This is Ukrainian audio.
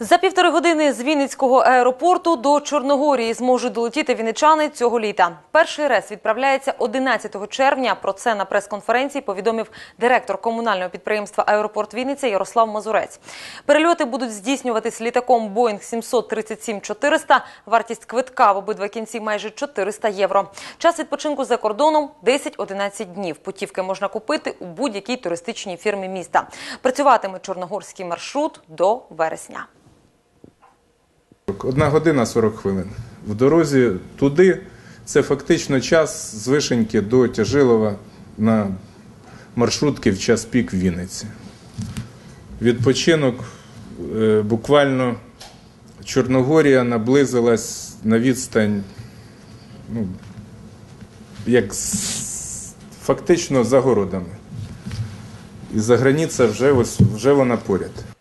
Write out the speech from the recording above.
За півтори години з Вінницького аеропорту до Чорногорії зможуть долетіти вінничани цього літа. Перший рейс відправляється 11 червня. Про це на прес-конференції повідомив директор комунального підприємства Аеропорт Вінниця Ярослав Мазурець. Перельоти будуть здійснюватись літаком Boeing 737-400. Вартість квитка в обидва кінці майже 400 євро. Час відпочинку за кордоном 10-11 днів. Путівки можна купити у будь-якій туристичній фірмі міста. Працюватиме чорногорський маршрут до вересня. Одна година 40 хвилин. В дорозі туди це фактично час з Вишеньки до Тяжилова на маршрутки в час пік в Вінниці. Відпочинок е, буквально Чорногорія наблизилась на відстань, ну, як фактично за городами. І за границя вже, вже вона поряд.